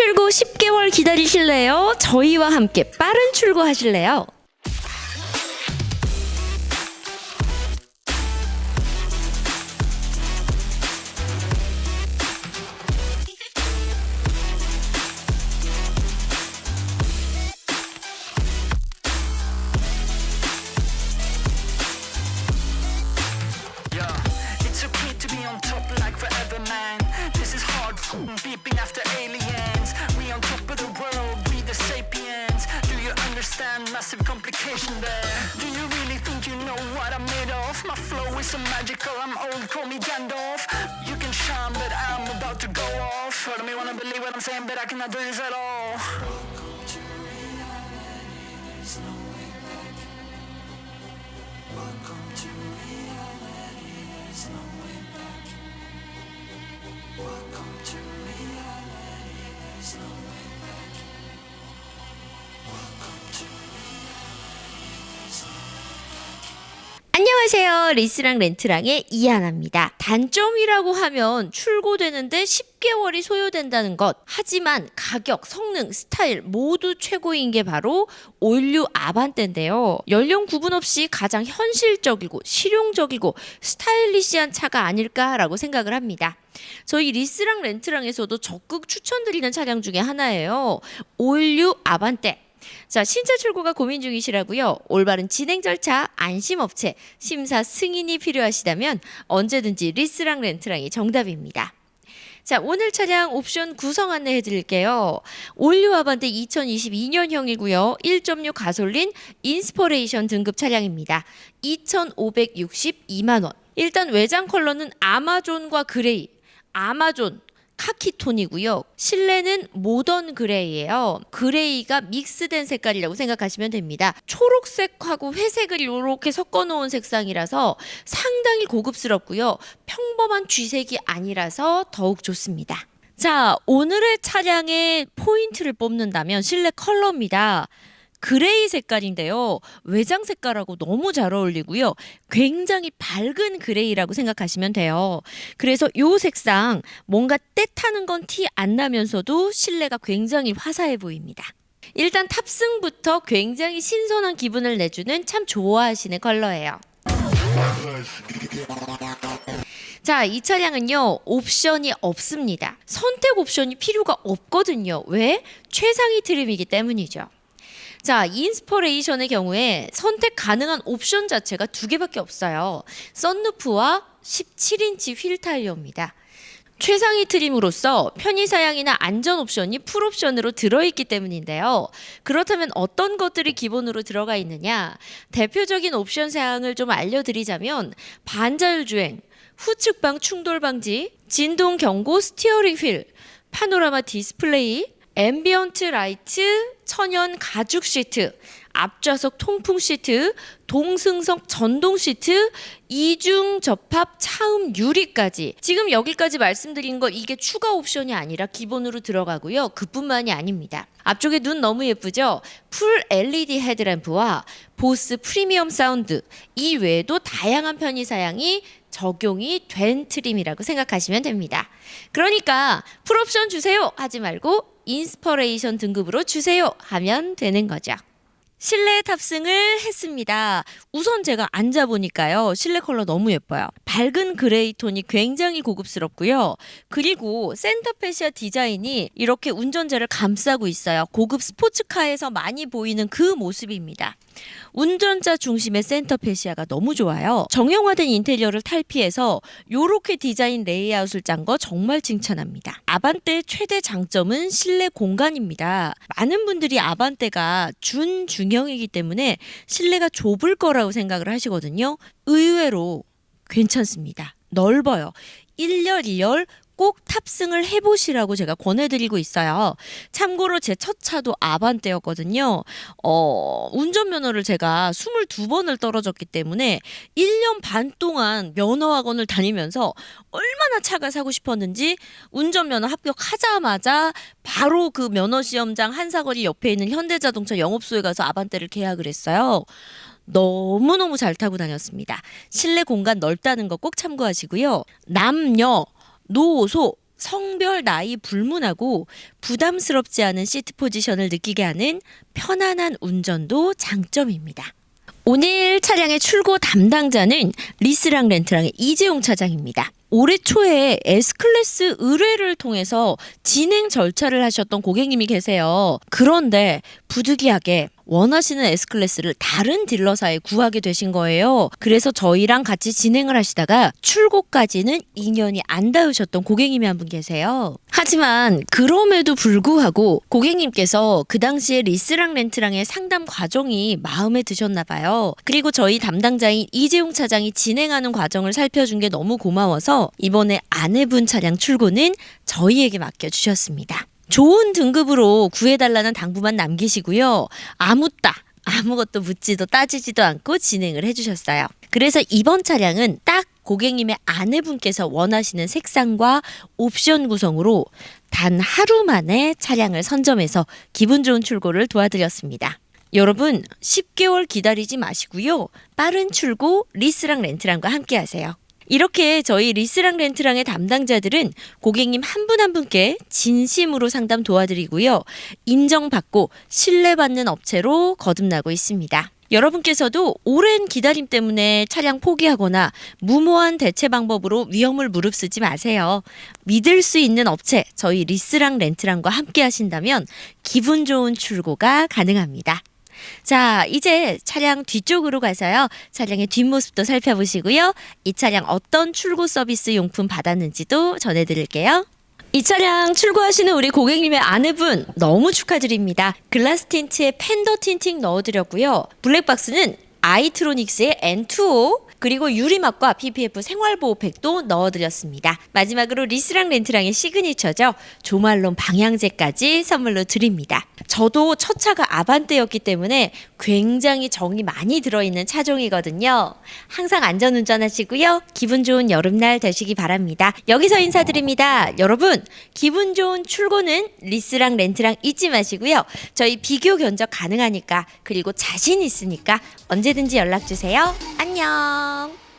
출고 10개월 기다리실래요? 저희와 함께 빠른? Yeah, it's understand massive complication there? Do you really think you know what I'm made of? My flow is so magical, I'm old, call me Gandalf. You can shine, but I'm about to go off. Heard me wanna believe what I'm saying, but I cannot do this at all. 안녕하세요. 리스랑 렌트랑의 이하나입니다. 단점이라고 하면 출고되는데 10개월이 소요된다는 것. 하지만 가격, 성능, 스타일 모두 최고인 게 바로 올류 아반떼인데요. 연령 구분 없이 가장 현실적이고 실용적이고 스타일리시한 차가 아닐까라고 생각을 합니다. 저희 리스랑 렌트랑에서도 적극 추천드리는 차량 중에 하나예요. 올류 아반떼. 자, 신차 출고가 고민 중이시라고요. 올바른 진행 절차, 안심 업체, 심사 승인이 필요하시다면 언제든지 리스랑 렌트랑이 정답입니다. 자, 오늘 차량 옵션 구성 안내해 드릴게요. 올류 아반떼 2022년형이고요. 1.6 가솔린 인스퍼레이션 등급 차량입니다. 2,562만 원. 일단 외장 컬러는 아마존과 그레이, 아마존 카키 톤이고요. 실내는 모던 그레이예요. 그레이가 믹스된 색깔이라고 생각하시면 됩니다. 초록색하고 회색을 이렇게 섞어 놓은 색상이라서 상당히 고급스럽고요. 평범한 쥐색이 아니라서 더욱 좋습니다. 자, 오늘의 차량의 포인트를 뽑는다면 실내 컬러입니다. 그레이 색깔인데요. 외장 색깔하고 너무 잘 어울리고요. 굉장히 밝은 그레이라고 생각하시면 돼요. 그래서 요 색상 뭔가 때 타는 건 티 안 나면서도 실내가 굉장히 화사해 보입니다. 일단 탑승부터 굉장히 신선한 기분을 내주는 참 좋아하시는 컬러예요. 자, 이 차량은요, 옵션이 없습니다. 선택 옵션이 필요가 없거든요. 왜? 최상위 트림이기 때문이죠. 자, 인스퍼레이션의 경우에 선택 가능한 옵션 자체가 두 개밖에 없어요. 썬루프와 17인치 휠 타이어입니다. 최상위 트림으로서 편의 사양이나 안전 옵션이 풀 옵션으로 들어있기 때문인데요. 그렇다면 어떤 것들이 기본으로 들어가 있느냐? 대표적인 옵션 사양을 좀 알려드리자면 반자율 주행, 후측방 충돌 방지, 진동 경고 스티어링 휠, 파노라마 디스플레이, 앰비언트 라이트, 천연 가죽 시트, 앞좌석 통풍 시트, 동승석 전동 시트, 이중 접합 차음 유리까지. 지금 여기까지 말씀드린 거 이게 추가 옵션이 아니라 기본으로 들어가고요. 그뿐만이 아닙니다. 앞쪽에 눈 너무 예쁘죠? 풀 LED 헤드램프와 보스 프리미엄 사운드 이 외에도 다양한 편의 사양이 적용이 된 트림이라고 생각하시면 됩니다. 그러니까 풀옵션 주세요 하지 말고 인스퍼레이션 등급으로 주세요 하면 되는 거죠. 실내 탑승을 했습니다. 우선 제가 앉아 보니까요. 실내 컬러 너무 예뻐요. 밝은 그레이 톤이 굉장히 고급스럽고요. 그리고 센터페시아 디자인이 이렇게 운전자를 감싸고 있어요. 고급 스포츠카에서 많이 보이는 그 모습입니다. 운전자 중심의 센터 페시아가 너무 좋아요. 정형화된 인테리어를 탈피해서 요렇게 디자인 레이아웃을 짠 거 정말 칭찬합니다. 아반떼의 최대 장점은 실내 공간입니다. 많은 분들이 아반떼가 준중형이기 때문에 실내가 좁을 거라고 생각을 하시거든요. 의외로 괜찮습니다. 넓어요. 1열 2열 꼭 탑승을 해보시라고 제가 권해드리고 있어요. 참고로 제 첫 차도 아반떼였거든요. 어, 운전면허를 제가 22번을 떨어졌기 때문에 1년 반 동안 면허학원을 다니면서 얼마나 차가 사고 싶었는지 운전면허 합격하자마자 바로 그 면허 시험장 한사거리 옆에 있는 현대자동차 영업소에 가서 아반떼를 계약을 했어요. 너무너무 잘 타고 다녔습니다. 실내 공간 넓다는 거 꼭 참고하시고요. 남녀, 노소, 성별 나이 불문하고 부담스럽지 않은 시트 포지션을 느끼게 하는 편안한 운전도 장점입니다. 오늘 차량의 출고 담당자는 리스랑 렌트랑의 이재용 차장입니다. 올해 초에 S클래스 의뢰를 통해서 진행 절차를 하셨던 고객님이 계세요. 그런데 부득이하게 원하시는 S클래스를 다른 딜러사에 구하게 되신 거예요. 그래서 저희랑 같이 진행을 하시다가 출고까지는 2년이 안 닿으셨던 고객님이 한 분 계세요. 하지만 그럼에도 불구하고 고객님께서 그 당시에 리스랑 렌트랑의 상담 과정이 마음에 드셨나 봐요. 그리고 저희 담당자인 이재용 차장이 진행하는 과정을 살펴준 게 너무 고마워서 이번에 아내분 차량 출고는 저희에게 맡겨주셨습니다. 좋은 등급으로 구해달라는 당부만 남기시고요. 아무따 아무것도 묻지도 따지지도 않고 진행을 해주셨어요. 그래서 이번 차량은 딱 고객님의 아내분께서 원하시는 색상과 옵션 구성으로 단 하루 만에 차량을 선점해서 기분 좋은 출고를 도와드렸습니다. 여러분 10개월 기다리지 마시고요. 빠른 출고 리스랑 렌트랑과 함께 하세요. 이렇게 저희 리스랑 렌트랑의 담당자들은 고객님 한분한 분께 진심으로 상담 도와드리고요. 인정받고 신뢰받는 업체로 거듭나고 있습니다. 여러분께서도 오랜 기다림 때문에 차량 포기하거나 무모한 대체 방법으로 위험을 무릅쓰지 마세요. 믿을 수 있는 업체, 저희 리스랑 렌트랑과 함께 하신다면 기분 좋은 출고가 가능합니다. 자, 이제 차량 뒤쪽으로 가서요. 차량의 뒷모습도 살펴보시고요. 이 차량 어떤 출고 서비스 용품 받았는지도 전해드릴게요. 이 차량 출고하시는 우리 고객님의 아내분 너무 축하드립니다. 글라스 틴트에 팬더 틴팅 넣어드렸고요. 블랙박스는 아이트로닉스의 N2O 그리고 유리막과 PPF 생활보호팩도 넣어드렸습니다. 마지막으로 리스랑 렌트랑의 시그니처죠. 조말론 방향제까지 선물로 드립니다. 저도 첫 차가 아반떼였기 때문에 굉장히 정이 많이 들어있는 차종이거든요. 항상 안전운전 하시고요. 기분 좋은 여름날 되시기 바랍니다. 여기서 인사드립니다. 여러분, 기분 좋은 출고는 리스랑 렌트랑 잊지 마시고요. 저희 비교 견적 가능하니까 그리고 자신 있으니까 언제든지 연락 주세요. 안녕.